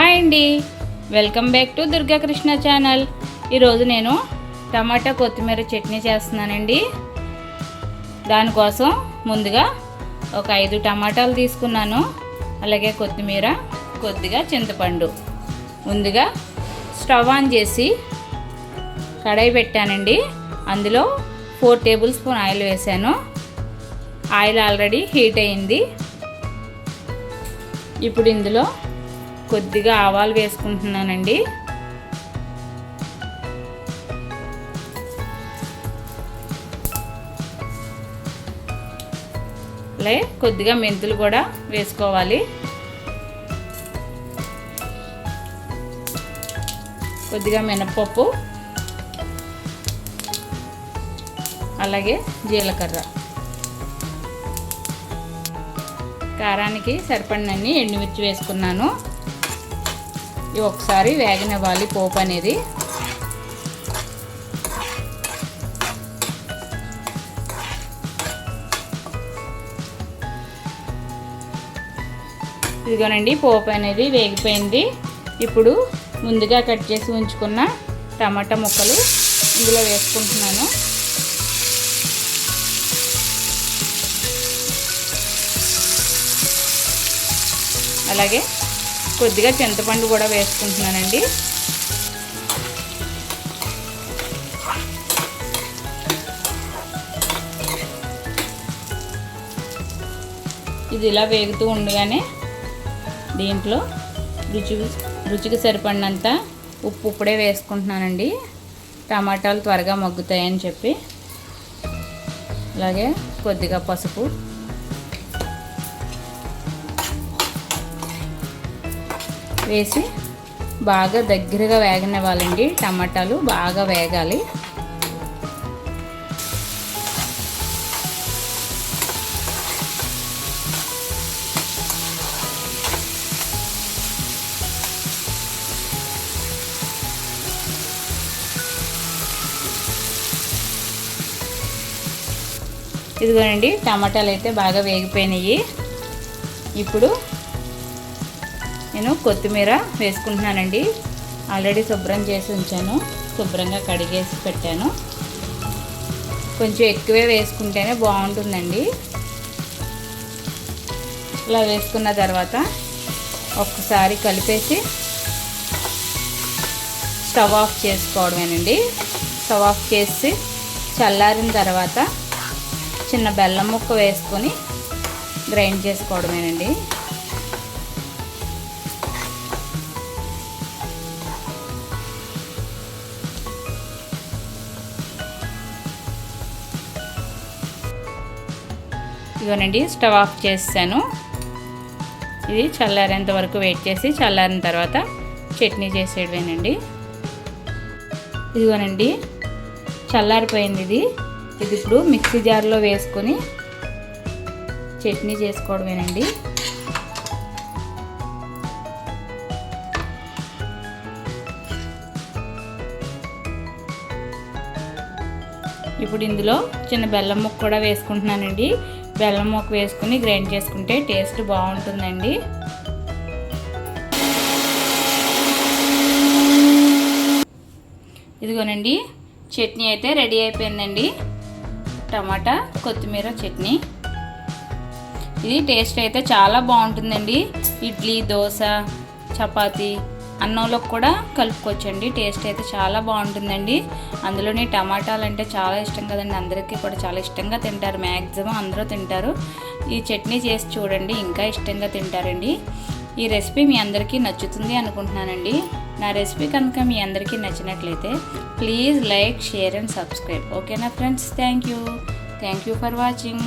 Hi అండి. Welcome back to Durgakrishna channel. ఈరోజు నేను టమాటా కొత్తిమీర చట్నీ చేస్తున్నానండి. దానికోసం ముందుగా ఒక ఐదు టమాటాలు తీసుకున్నాను. అలాగే కొత్తిమీర కొద్దిగా చింతపండు. ముందుగా స్టవ్ ఆన్ చేసి కడాయి పెట్టానండి. అందులో ఫోర్ టేబుల్ స్పూన్ ఆయిల్ వేసాను. ఆయిల్ ఆల్రెడీ హీట్ అయింది. ఇప్పుడు ఇందులో కొద్దిగా ఆవాలు వేసుకుంటున్నానండి. అలాగే కొద్దిగా మెంతులు కూడా వేసుకోవాలి. కొద్దిగా మినపప్పు. అలాగే జీలకర్ర. కారానికి సరిపడినన్ని ఎండుమిర్చి వేసుకున్నాను. ఇవి ఒకసారి వేగనివ్వాలి పోపు అనేది. ఇదిగోనండి పోపు అనేది వేగిపోయింది. ఇప్పుడు ముందుగా కట్ చేసి ఉంచుకున్న టమాటా ముక్కలు ఇందులో వేసుకుంటున్నాను. అలాగే కొద్దిగా చింతపండు కూడా వేసుకుంటున్నానండి. ఇది ఇలా వేగుతూ ఉండగానే దీంట్లో రుచి రుచికి సరిపడినంత ఉప్పు ఇప్పుడే వేసుకుంటున్నానండి. టమాటాలు త్వరగా మగ్గుతాయని చెప్పి. అలాగే కొద్దిగా పసుపు వేసి బాగా దగ్గరగా వేగనివ్వాలండి టమాటాలు బాగా వేగాలి. ఇదిగోనండి టమాటాలు అయితే బాగా వేగిపోయినాయి. ఇప్పుడు నేను కొత్తిమీర వేసుకుంటున్నానండి. ఆల్రెడీ శుభ్రం చేసి ఉంచాను. శుభ్రంగా కడిగేసి పెట్టాను. కొంచెం ఎక్కువే వేసుకుంటేనే బాగుంటుందండి. ఇలా వేసుకున్న తర్వాత ఒక్కసారి కలిపేసి స్టవ్ ఆఫ్ చేసుకోవడమేనండి. స్టవ్ ఆఫ్ చేసి చల్లారిన తర్వాత చిన్న బెల్లం ముక్క వేసుకొని గ్రైండ్ చేసుకోవడమేనండి. ఇదిగోనండి స్టవ్ ఆఫ్ చేసాను ఇది చల్లారేంత వరకు వెయిట్ చేసి చల్లారిన తర్వాత చట్నీ చేసేయడమేనండి. ఇదిగోనండి చల్లారిపోయింది ఇది. ఇది ఇప్పుడు మిక్సీ జార్లో వేసుకొని చట్నీ చేసుకోవడమేనండి. ఇప్పుడు ఇందులో చిన్న బెల్లం ముక్క కూడా వేసుకుంటున్నానండి. బెల్లం ముక్క వేసుకుని గ్రైండ్ చేసుకుంటే టేస్ట్ బాగుంటుందండి. ఇదిగోనండి చట్నీ అయితే రెడీ అయిపోయిందండి. టమాటా కొత్తిమీర చట్నీ. ఇది టేస్ట్ అయితే చాలా బాగుంటుందండి. ఇడ్లీ దోశ చపాతీ అన్నంలో కూడా కలుపుకోవచ్చండి. టేస్ట్ అయితే చాలా బాగుంటుందండి. అందులోని టమాటాలు అంటే చాలా ఇష్టం కదండి. అందరికీ కూడా చాలా ఇష్టంగా తింటారు. మ్యాక్సిమం అందరూ తింటారు. ఈ చట్నీ చేసి చూడండి. ఇంకా ఇష్టంగా తింటారండి. ఈ రెసిపీ మీ అందరికీ నచ్చుతుంది అనుకుంటున్నానండి. నా రెసిపీ కనుక మీ అందరికీ నచ్చినట్లయితే please like share and subscribe. ఓకేనా friends? Thank you. Thank you for watching.